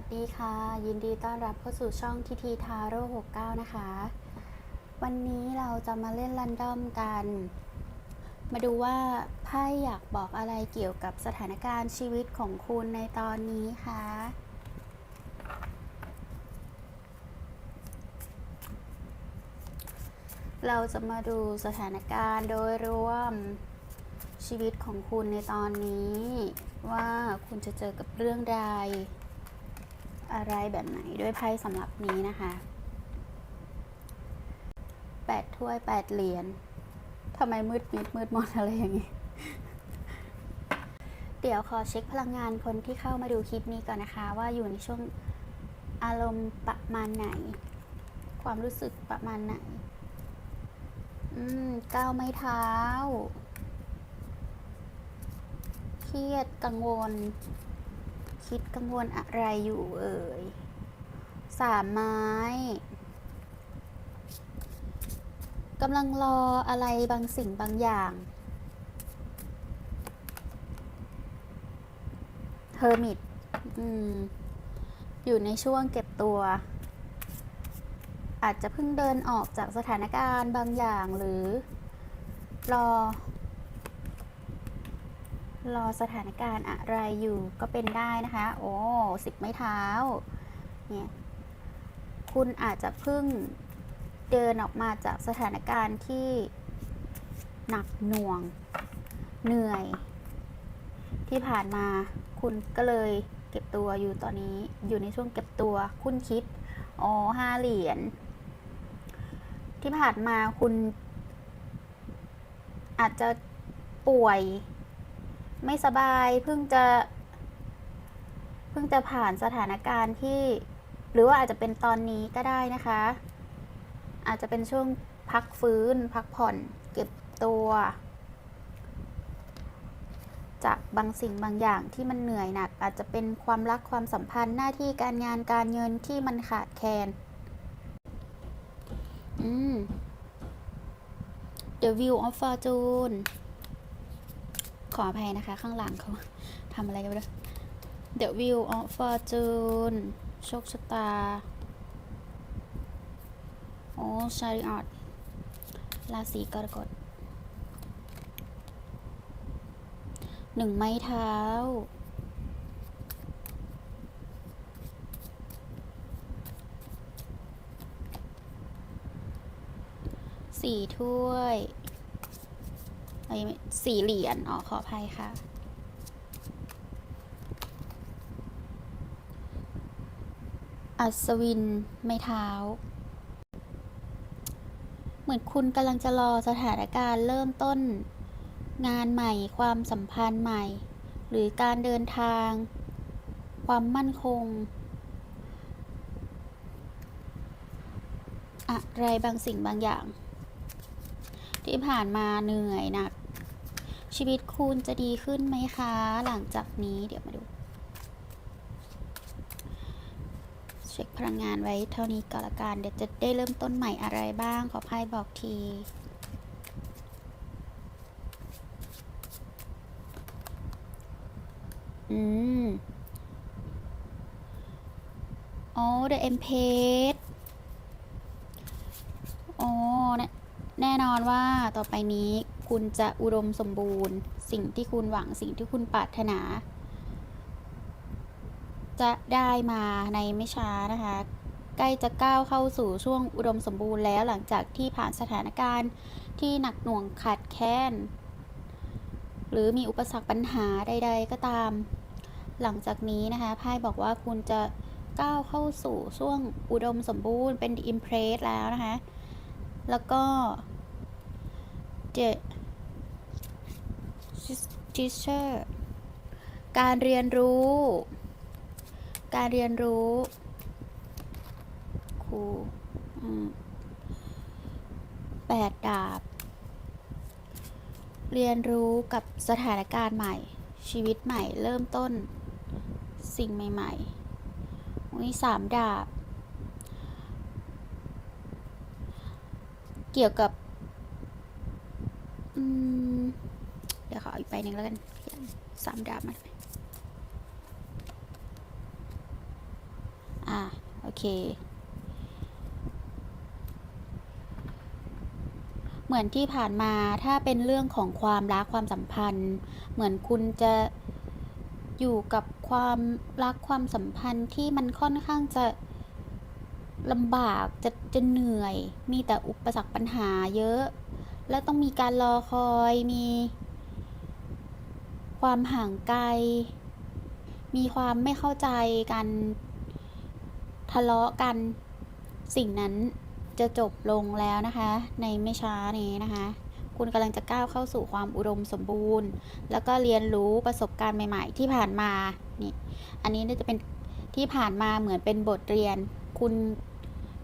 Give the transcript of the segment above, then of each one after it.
สดีค่ะ ยินดีต้อนรับเข้าสู่ช่องทีทีทาโร่69 นะคะ วันนี้เราจะมาเล่นรันดอมกัน มาดูว่าไพ่อยากบอกอะไรเกี่ยวกับสถานการณ์ชีวิตของคุณในตอนนี้คะเราจะมาดูสถานการณ์โดยรวมชีวิตของคุณในตอนนี้ ว่าคุณจะเจอกับเรื่องใด อะไรแบบไหนด้วยไพ่สำหรับนี้นะคะแปดถ้วยแปดเหรียญทำไมมืดมิดมืดมนอะไรอย่างงี้ เดี๋ยวขอเช็คพลังงานคนที่เข้ามาดูคลิปนี้ก่อนนะคะ ว่าอยู่ในช่วงอารมณ์ประมาณไหน ความรู้สึกประมาณไหน อืมก้าวไม้เท้า เครียดกังวล คิดกังวลอะไรอยู่เอ่ยสามไม้กำลังรออะไรบางสิ่งบางอย่าง เฮอร์มิตออยู่ในช่วงเก็บตัว อาจจะเพิ่งเดินออกจากสถานการณ์บางอย่างหรือ รอ รอสถานการณ์อะไรอยู่ก็เป็นได้นะคะ โอ้สิบไม้เท้า เนี่ย คุณอาจจะเพิ่งเดินออกมาจากสถานการณ์ที่หนักหน่วง เหนื่อย ที่ผ่านมาคุณก็เลยเก็บตัวอยู่ตอนนี้อยู่ในช่วงเก็บตัวคุณคิด อ๋อห้าเหรียญที่ผ่านมาคุณอาจจะป่วย ไม่สบายเพิ่งจะเพิ่งจะผ่านสถานการณ์ที่ หรือว่าอาจจะเป็นตอนนี้ก็ได้นะคะ อาจจะเป็นช่วงพักฟื้น พักผ่อนเก็บตัว จากบางสิ่งบางอย่างที่มันเหนื่อยหนัก อาจจะเป็นความรักความสัมพันธ์หน้าที่การงานการเงินที่มันขาดแคลนอืม The View of Fortune ออภัยนะคะ ข้างหลังเขาทำอะไรกันไปด้วย The View of Fortune โชคชะตา โอ้ชาริออตราศีกรกฎหนึ่งไม้เท้า สี่ถ้วย สี่เหรียญอ๋อขออภัยค่ะ อัศวินไม่เท้า เหมือนคุณกำลังจะรอสถานการณ์เริ่มต้น งานใหม่ความสัมพันธ์ใหม่ หรือการเดินทาง ความมั่นคง อะไรบางสิ่งบางอย่างที่ผ่านมาเหนื่อยหนัก ชีวิตคุณจะดีขึ้นไหมคะ หลังจากนี้เดี๋ยวมาดูเช็คพลังงานไว้เท่านี้ก็แล้วกันเดี๋ยวจะได้เริ่มต้นใหม่อะไรบ้าง ขอไพ่บอกทีอืมอ๋อ The Empress อ๋อแน่แน่นอนว่าต่อไปนี้ คุณจะอุดมสมบูรณ์ สิ่งที่คุณหวังสิ่งที่คุณปรารถนา จะได้มาในไม่ช้านะคะ ใกล้จะก้าวเข้าสู่ช่วงอุดมสมบูรณ์แล้วหลังจากที่ผ่านสถานการณ์ที่หนักหน่วงขาดแคลนหรือมีอุปสรรคปัญหาใด ๆ ก็ตาม หลังจากนี้นะคะไพ่บอกว่าคุณจะก้าวเข้าสู่ช่วงอุดมสมบูรณ์เป็น impress แล้วนะคะ แล้วก็ the teacher การเรียนรู้ การเรียนรู้ ครูแปดดาบ เรียนรู้กับสถานการณ์ใหม่ ชีวิตใหม่ เริ่มต้น สิ่งใหม่ๆมีสามดาบ เกี่ยวกับ อืม เดี๋ยวข ออีกใบหนึ่งแล้วกันสามดาบมาอะโอเค เหมือนที่ผ่านมาถ้าเป็นเรื่องของความรักความสัมพันธ์ เหมือนคุณจะอยู่กับความรักความสัมพันธ์ที่มันค่อนข้างจะลำบากจะจะเหนื่อย มีแต่อุปสรรคปัญหาเยอะ แล้วต้องมีการรอคอยมี ความห่างไกล มีความไม่เข้าใจกัน ทะเลาะกัน สิ่งนั้นจะจบลงแล้วนะคะ ในไม่ช้านี้นะคะ คุณกำลังจะก้าวเข้าสู่ความอุดมสมบูรณ์ แล้วก็เรียนรู้ประสบการณ์ใหม่ ๆ ที่ผ่านมา นี่ อันนี้น่าจะเป็นที่ผ่านมาเหมือนเป็นบทเรียน คุณ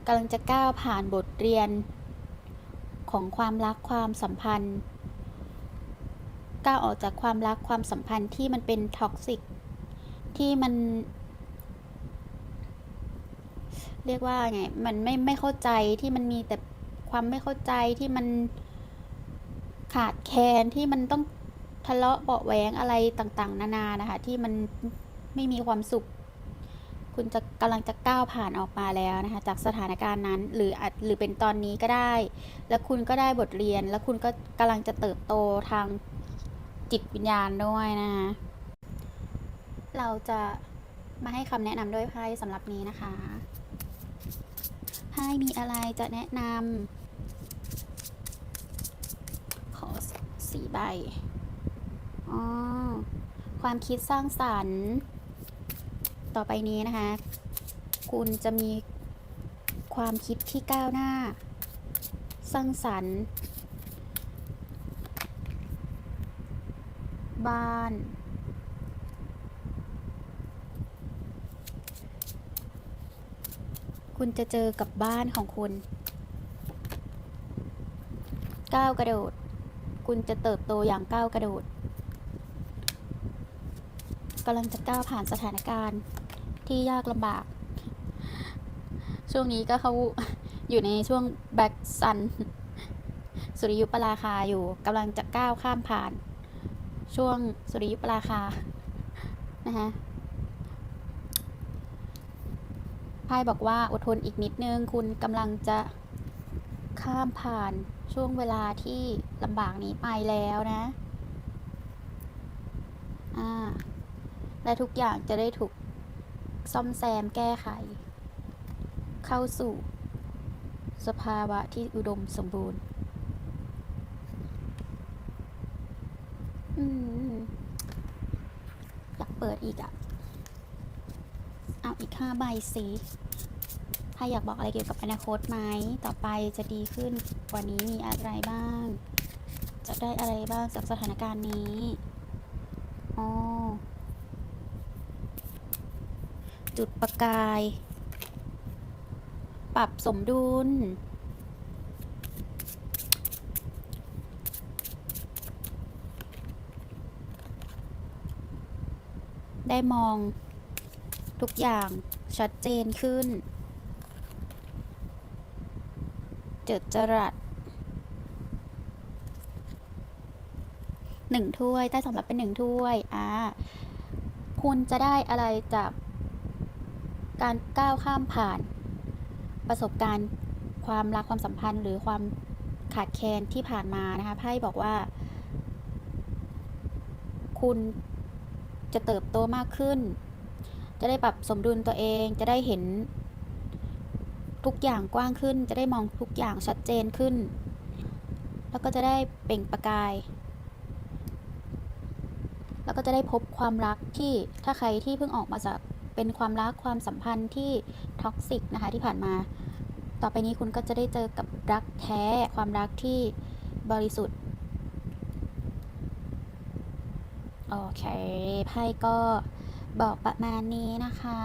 กำลังจะก้าวผ่านบทเรียนของความรักความสัมพันธ์ ก้าวออกจากความรักความสัมพันธ์ที่มันเป็นท็อกซิกที่มัน เรียกว่าไง มันไม่ไม่เข้าใจที่มันมีแต่ความไม่เข้าใจที่มันขาดแคลนที่มันต้องทะเลาะเบาะแหวงอะไรต่าง ๆ นานานะคะ ที่มันไม่มีความสุข คุณจะกำลังจะก้าวผ่านออกมาแล้วนะคะ จากสถานการณ์นั้น หรืออาจหรือเป็นตอนนี้ก็ได้ แล้วคุณก็ได้บทเรียน แล้วคุณก็กำลังจะเติบโตทาง จิตวิญญาณด้วยนะคะเราจะมาให้คำแนะนำด้วยไพ่สำหรับนี้นะคะไพ่มีอะไรจะแนะนำขอสี่ใบอ๋อความคิดสร้างสรรค์ ต่อไปนี้นะคะ คุณจะมีความคิดที่ก้าวหน้า สร้างสรรค์ บ้าน คุณจะเจอกับบ้านของคุณก้าวกระโดด คุณจะเติบโตอย่างก้าวกระโดดกำลังจะก้าวผ่านสถานการณ์ที่ยากลำบาก ช่วงนี้ก็เขาอยู่ในช่วงแบ็กซัน สุริยุปราคาอยู่กำลังจะก้าวข้ามผ่าน ช่วงสุริยุปราคานะคะไพ่บอกว่าอดทนอีกนิดนึง คุณกำลังจะข้ามผ่านช่วงเวลาที่ลำบากนี้ไปแล้วนะ อ่า และทุกอย่างจะได้ถูกซ่อมแซมแก้ไข เข้าสู่ สภาวะที่อุดมสมบูรณ์ อืมอยากเปิดอีกอะเอาอีกห้าใบสิถ้าอยากบอกอะไรเกี่ยวกับอนาคตไหม ต่อไปจะดีขึ้นกว่านี้มีอะไรบ้าง จะได้อะไรบ้างจากสถานการณ์นี้อ๋อจุดประกาย ปรับสมดุล ได้มองทุกอย่างชัดเจนขึ้น เจิดจรัสหนึ่งถ้วยใต้สำรับเป็นหนึ่งถ้วย อ่า คุณจะได้อะไรจากการก้าวข้ามผ่าน ประสบการณ์ความรักความสัมพันธ์ หรือความขาดแคลนที่ผ่านมานะคะไพ่บอกว่า คุณ จะเติบโตมากขึ้น จะได้ปรับสมดุลตัวเอง จะได้เห็น ทุกอย่างกว้างขึ้น จะได้มองทุกอย่างชัดเจนขึ้น แล้วก็จะได้เปล่งประกาย แล้วก็จะได้พบความรักที่ถ้าใครที่เพิ่งออกมาจากเป็นความรักความสัมพันธ์ที่ท็อกซิกนะคะที่ผ่านมา ต่อไปนี้คุณก็จะได้เจอกับรักแท้ ความรักที่บริสุทธิ์ โอเค ไพ่ก็บอกประมาณนี้นะคะ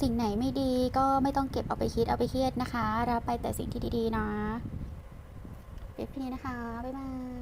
สิ่งไหนไม่ดีก็ไม่ต้องเก็บเอาไปคิดเอาไปเครียดนะคะ รับไปแต่สิ่งที่ดีๆนะเป็นพี่นี้นะคะ บ๊ายบาย